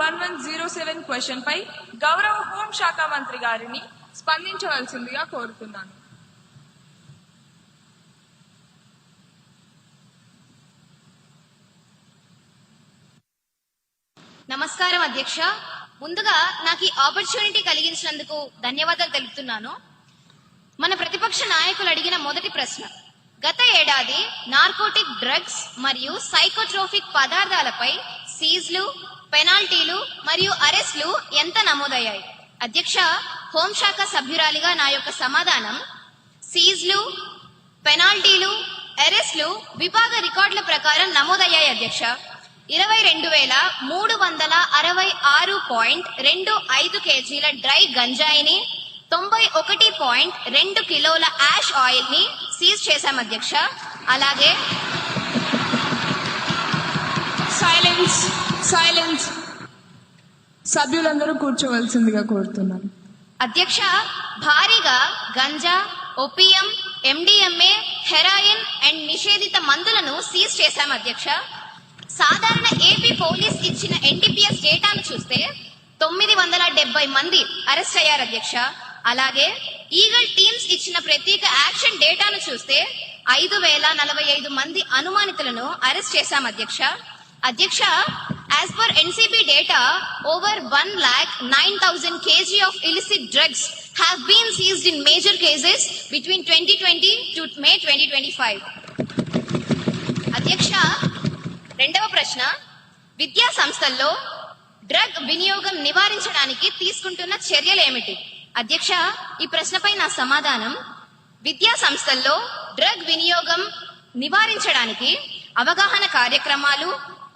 One one zero seven question పై గౌరవ హోంశాఖ మంత్రి గారిని స్పందించవలసిందిగా కోరుతున్నాను. నమస్కారం అధ్యక్ష. ముందుగా నాకు ఈ ఆపర్చునిటీ కలిగించినందుకు ధన్యవాదాలు తెలుపుతున్నాను. మన ప్రతిపక్ష నాయకులు అడిగిన మొదటి ప్రశ్న. గత ఏడాది నార్కోటిక్ డ్రగ్స్ మరియు సైకోట్రోఫిక్ పదార్థాలపై సీజ్లు పెనాల్టీలు మరియు అరెస్ట్లు ఎంత నమోదయ్యాయి? అధ్యక్ష హోంశాఖ సభ్యురాలిగా నా యొక్క సమాధానం సీజ్లు పెనాల్టీలు అరెస్ట్లు విభాగ రికార్డుల ప్రకారం నమోదయ్యాయి అధ్యక్ష. ఇరవై రెండు వేల మూడు వందల అరవై ఆరు పాయింట్ రెండు ఐదు కేజీల డ్రై గంజాయిని తొంభై ఒకటి పాయింట్ రెండు కిలోల యాష్ ఆయిల్ని సీజ్ చేశాం అధ్యక్ష. అలాగే సైలెన్స్ సభ్యులందరూ కూర్చోవలసిందిగా కోరుతున్నాను. అధ్యక్ష భారీగా ganja opium MDMA heroin and నిషేధిత మందులను సీజ్ చేశాం అధ్యక్ష. సాధారణ ఏపీ పోలీస్ ఇచ్చిన ఎన్టీపీఎస్ డేటాను చూస్తే తొమ్మిది వందల డెబ్బై మంది అరెస్ట్ అయ్యారు అధ్యక్ష. అలాగే ఈగల్ టీమ్స్ ఇచ్చిన ప్రత్యేక యాక్షన్ డేటాను చూస్తే ఐదు వేల నలభై ఐదు మంది అనుమానితులను అరెస్ట్ చేశాం అధ్యక్ష. అధ్యక్ష as per NCB data over one lakh nine thousand KG of illicit drugs have been seized in major cases between 2020 to May 2025. అధ్యక్ష రెండవ ప్రశ్న. విద్యా సంస్థల్లో డ్రగ్ వినియోగం నివారించడానికి తీసుకుంటున్న చర్యలు ఏమిటి? అధ్యక్ష ఈ ప్రశ్నపై నా సమాధానం. విద్యా సంస్థల్లో డ్రగ్ వినియోగం నివారించడానికి అవగాహన కార్యక్రమాలు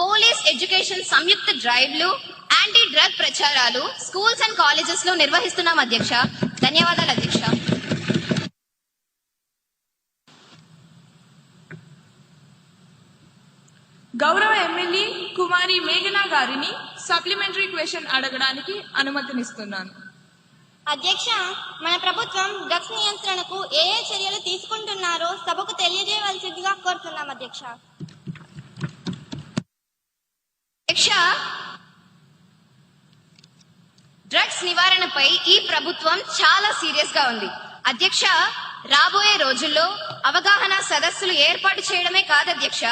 పోలీస్ ఎడ్యుకేషన్ సంయుక్త డ్రైవ్లు యాంటీ డ్రగ్ ప్రచారాలు స్కూల్స్ అండ్ కాలేజెస్లో నిర్వహిస్తున్నాం అధ్యక్ష. ధన్యవాదాలు అధ్యక్ష. గౌరవ ఎమ్మెల్యే కుమారి మేఘనా గారిని సప్లిమెంటరీ క్వశ్చన్ అడగడానికి అనుమతినిస్తున్నాను. అధ్యక్ష మన ప్రభుత్వం డ్రగ్స్ నియంత్రణకు ఏ ఏ చర్యలు తీసుకుంటున్నారో సభకు తెలియజేయవలసిందిగా కోరుతున్నాం అధ్యక్ష. అధ్యక్ష డ్రగ్స్ నివారణపై ఈ ప్రభుత్వం చాలా సీరియస్గా ఉంది. అధ్యక్ష రాబోయే రోజుల్లో అవగాహన సదస్సులు ఏర్పాటు చేయడమే కాదు అధ్యక్ష.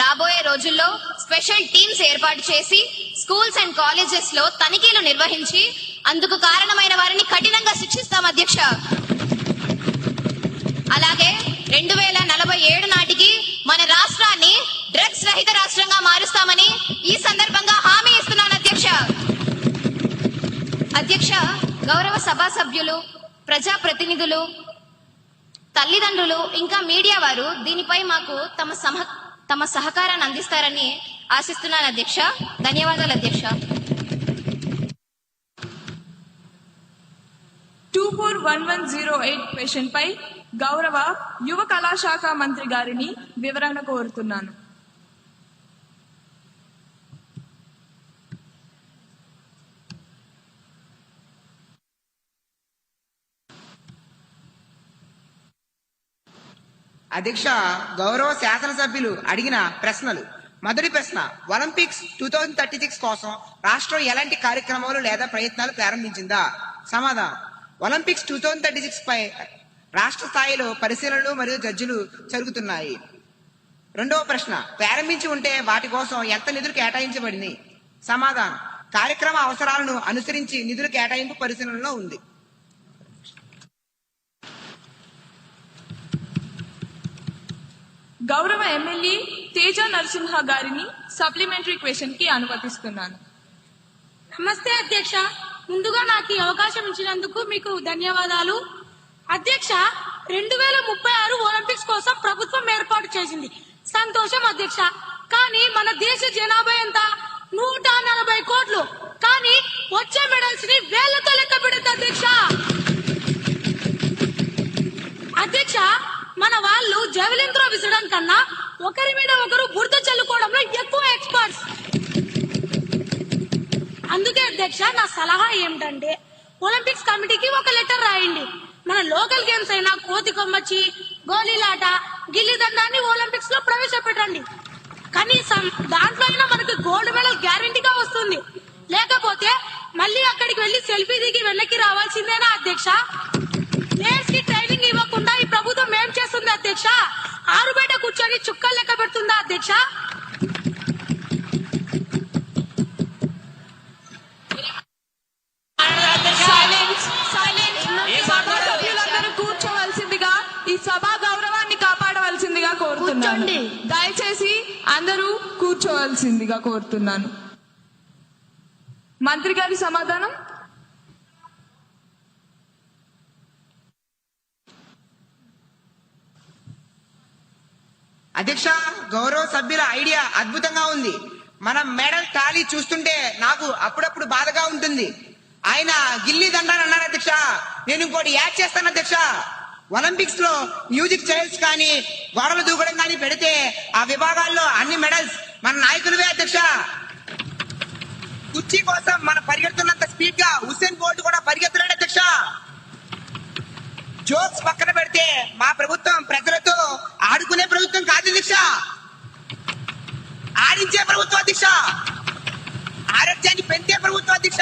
రాబోయే రోజుల్లో స్పెషల్ టీమ్స్ ఏర్పాటు చేసి స్కూల్స్ అండ్ కాలేజెస్లో తనిఖీలు నిర్వహించి అందుకు కారణమైన వారిని కఠినంగా శిక్షిస్తాం అధ్యక్ష. అలాగే రెండు వేల నలభై ఏడు నాటికి మన రాష్ట్ర రహిత రాష్ట్రంగా మారుస్తామని ఈ సందర్భంగా హామీ ఇస్తున్నాను అధ్యక్ష. అధ్యక్ష గౌరవ సభా సభ్యులు ప్రజా ప్రతినిధులు తల్లిదండ్రులు ఇంకా మీడియా వారు దీనిపై మాకు తమ సమ తమ సహకారాన్ని అందిస్తారని ఆశిస్తున్నాను అధ్యక్ష. ధన్యవాదాలు అధ్యక్ష. Two four one one zero eight patient పై గౌరవ యువ కళాశాఖ మంత్రి గారిని వివరణ కోరుతున్నాను. అధ్యక్ష గౌరవ శాసనసభ్యులు అడిగిన ప్రశ్నలు. మొదటి ప్రశ్న Olympics two thousand thirty six కోసం రాష్ట్రం ఎలాంటి కార్యక్రమాలు లేదా ప్రయత్నాలు ప్రారంభించిందా? సమాధానం Olympics two thousand thirty six పై రాష్ట్ర స్థాయిలో పరిశీలనలు మరియు జడ్జిలు జరుగుతున్నాయి. రెండవ ప్రశ్న ప్రారంభించి ఉంటే వాటి కోసం ఎంత నిధులు కేటాయించబడింది సమాధానం కార్యక్రమ అవసరాలను అనుసరించి నిధుల కేటాయింపు పరిశీలనలో ఉంది. గౌరవ ఎమ్మెల్యే తేజ నరసింహ గారిని సప్లిమెంటరీ క్వశ్చన్కి అనుమతిస్తున్నాను. నమస్తే అధ్యక్ష. ముందుగా నాకు ఈ అవకాశం ఇచ్చినందుకు మీకు ధన్యవాదాలు. అధ్యక్ష రెండు వేల ముప్పై ఆరు ఒలింపిక్స్ కోసం ప్రభుత్వం ఏర్పాటు చేసింది. సంతోషం అధ్యక్ష. కానీ మన దేశ జనాభా ఎంత? నూట నలభై కోట్లు. అధ్యక్ష నా సలహా ఏమిటంటే ఒలింపిక్స్ కమిటీకి ఒక లెటర్ రాయండి. మన లోకల్ గేమ్స్ అయినా కోతి కొమ్మచ్చి గోళీలాట గిల్లి దండాన్ని ఒలింపిక్స్లో ప్రవేశపెట్టండి. కనీసం దాంట్లో అయినా మనకి గోల్డ్ మెడల్ గ్యారంటీగా వస్తుంది. లేకపోతే మళ్ళీ అక్కడికి వెళ్ళి సెల్ఫీ దిగి వెనక్కి రావాల్సిందేనా అధ్యక్ష? ప్లేయర్స్కి ట్రైన్ దయచేసి అందరూ కూర్చోవలసిందిగా కోరుతున్నాను. మంత్రి గారి సమాధానం? అధ్యక్ష గౌరవ సభ్యుల ఐడియా అద్భుతంగా ఉంది. మనం మెడల్ టాలీ చూస్తుంటే నాకు అప్పుడప్పుడు బాధగా ఉంటుంది. ఆయన గిల్లీ దండాన్ని అన్నారు అధ్యక్ష. నేను ఇంకోటి యాడ్ చేస్తాను అధ్యక్ష. ఒలింపిక్స్లో మ్యూజిక్ చైర్స్ కానీ గోడలు దూకడం కానీ పెడితే ఆ విభాగాల్లో అన్ని మెడల్స్ మన నాయకులవే అధ్యక్ష. కుర్చీ కోసం మనం పరిగెడుతున్నంత స్పీడ్గా హుసేన్ బోల్ట్ కూడా పరిగెత్తలేడు అధ్యక్ష. జోక్స్ పక్కన పెడితే మా ప్రభుత్వం ప్రజలతో ఆడుకునే ప్రభుత్వం కాదు అధ్యక్ష. ఆడించే ప్రభుత్వం అధ్యక్ష. ఆరోగ్యాన్ని పెంచే ప్రభుత్వం అధ్యక్ష.